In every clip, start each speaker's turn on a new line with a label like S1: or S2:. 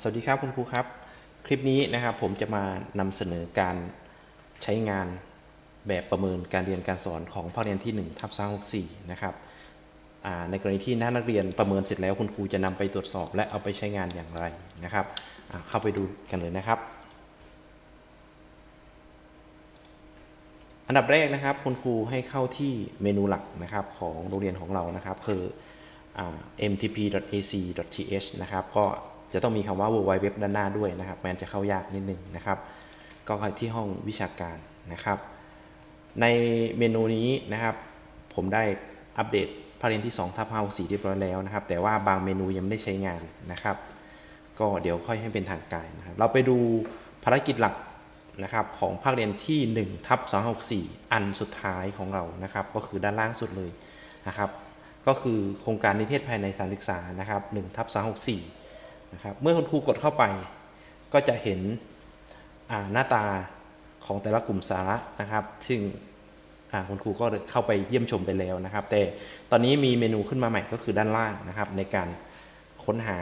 S1: สวัสดีครับคุณครูครับ คลิปนี้นะครับผมจะมานำเสนอการใช้งานแบบประเมินการเรียนการสอนของภาคเรียนที่1ทับ364นะครับในกรณีที่นักเรียนประเมินเสร็จแล้วคุณครูจะนำไปตรวจสอบ และเอาไปใช้งานอย่างไรนะครับเข้าไปดูกันเลยนะครับ อันดับแรกนะครับคุณครูให้เข้าที่เมนูหลักนะครับของโรงเรียนของเรานะครับคือ mtp.ac.th นะครับก็ จะต้องมีคำว่า www ด้านหน้าด้วยนะครับแม้จะเข้ายากนิดนึงนะครับ ก็เข้าที่ห้องวิชาการนะครับ ในเมนูนี้นะครับ ผมได้อัปเดตภาคเรียนที่2ทับ54เรียบร้อยแล้วนะครับ แต่ว่าบางเมนูยังไม่ได้ใช้งานนะครับ ก็เดี๋ยวค่อยให้เป็นทางการนะครับ เราไปดูภารกิจหลักนะครับของภาคเรียนที่1ทับ264 อันสุดท้ายของเรานะครับ ก็คือด้านล่างสุดเลยนะครับ ก็คือโครงการนิเทศภายในสถานศึกษานะครับ1ทับ264 นะครับเมื่อคุณครูกดเข้าไป ก็จะเห็นหน้าตาของแต่ละกลุ่มสาระนะครับ ซึ่งคุณครูก็เข้าไปเยี่ยมชมไปแล้วนะครับ แต่ตอนนี้มีเมนูขึ้นมาใหม่ก็คือด้านล่างนะครับ ในการค้นหา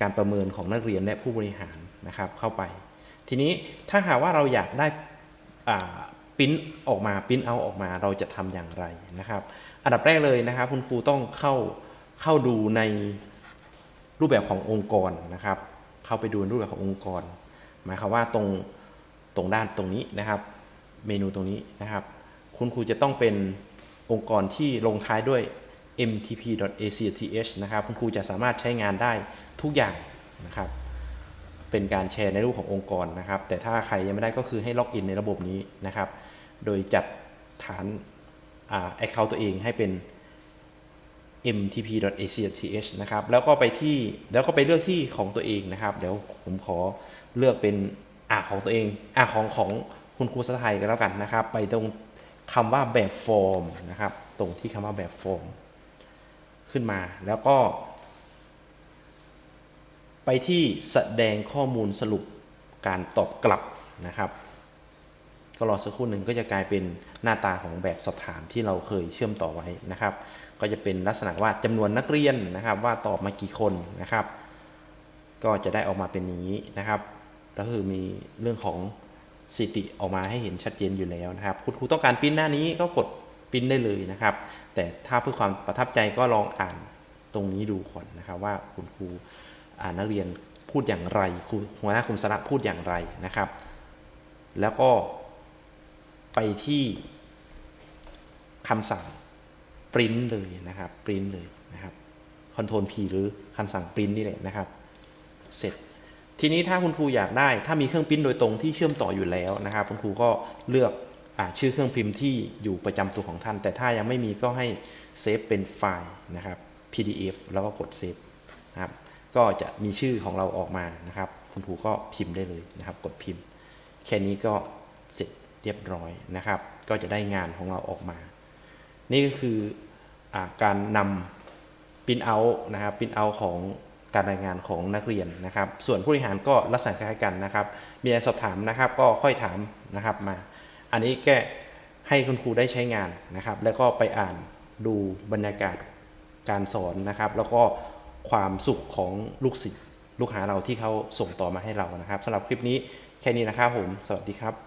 S1: การประเมินของนักเรียนและผู้บริหารนะครับเข้าไป ทีนี้ถ้าหากว่าเราอยากได้ปิ้นออกมาปิ้นเอาออกมาเราจะทำอย่างไรนะครับ อันดับแรกเลยนะครับ คุณครูต้องเข้าเข้าดูใน รูปแบบขององค์กรนะครับ เข้าไปดูรูปแบบขององค์กร หมายความว่าตรงตรงด้านตรงนี้นะครับ เมนูตรงนี้นะครับ คุณครูจะต้องเป็นองค์กรที่ลงท้ายด้วย mtp.ac.th นะครับ คุณครูจะสามารถใช้งานได้ทุกอย่างนะครับ เป็นการแชร์ในรูปขององค์กรนะครับ แต่ถ้าใครยังไม่ได้ก็คือให้ล็อกอินในระบบนี้นะครับ โดยจัดฐานอ่า account ตัวเองให้เป็น mtp.ac.th นะครับแล้วก็ไปที่แล้วก็ไปเลือกที่ของตัวเองนะครับ เดี๋ยวผมขอเลือกเป็นอ่าของตัวเองอ่าของของคุณครูสไทยกันแล้วกันนะครับ ไปตรงคำว่าแบบฟอร์มนะครับ ตรงที่คำว่าแบบฟอร์มขึ้นมาแล้วก็ ไปที่แสดงข้อมูลสรุปการตอบกลับนะครับ ก็รอสักครู่หนึ่งก็จะกลายเป็นหน้าตาของแบบสอบถามที่เราเคยเชื่อมต่อไว้นะครับ ก็จะเป็นลักษณะว่าจำนวนนักเรียนนะครับ ว่าตอบมากี่คนนะครับ ก็จะได้ออกมาเป็นอย่างนี้นะครับก็คือมีเรื่องของสิติออกมาให้เห็นชัดเจนอยู่แล้วนะครับ คุณครูต้องการปิ้นหน้านี้ก็กดปิ้นได้เลยนะครับ แต่ถ้าเพื่อความประทับใจก็ลองอ่านตรงนี้ดูก่อนนะครับ ว่าคุณครูอ่านนักเรียนพูดอย่างไรครูหัวหน้าคุมสาระพูดอย่างไรนะครับ แล้วก็ ไปที่คำสั่งปริ้นเลยนะครับปริ้นเลยนะครับคอนโทรล P หรือคำสั่งปริ้นนี่แหละนะครับ เสร็จ ทีนี้ถ้าคุณครูอยากได้ ถ้ามีเครื่องปริ้นโดยตรงที่เชื่อมต่ออยู่แล้วนะครับ คุณครูก็เลือกอชื่อเครื่องพิมพ์ที่อยู่ประจำตัวของท่าน แต่ถ้ายังไม่มีก็ให้เซฟเป็นไฟล์นะครับ PDF แล้วก็กดเซฟนะครับ ก็จะมีชื่อของเราออกมานะครับ คุณครูก็พิมพ์ได้เลยนะครับ กดพิมพ์ แค่นี้ก็เสร็จ เรียบร้อยนะครับ ก็จะได้งานของเราออกมา นี่ก็คืออาการนำปริ้นเอานะครับปริ้นเอาของการรายงานของนักเรียนนะครับ ส่วนผู้บริหารก็ลักษณะคล้ายกันนะครับ มีอะไรสอบถามนะครับ ก็ค่อยถามนะครับมา อันนี้แก้ให้คุณครูได้ใช้งานนะครับ แล้วก็ไปอ่านดูบรรยากาศการสอนนะครับ แล้วก็ความสุขของลูกศิษย์ลูกหาเราที่เขาส่งต่อมาให้เรานะครับสำหรับคลิปนี้แค่นี้นะครับผม สวัสดีครับ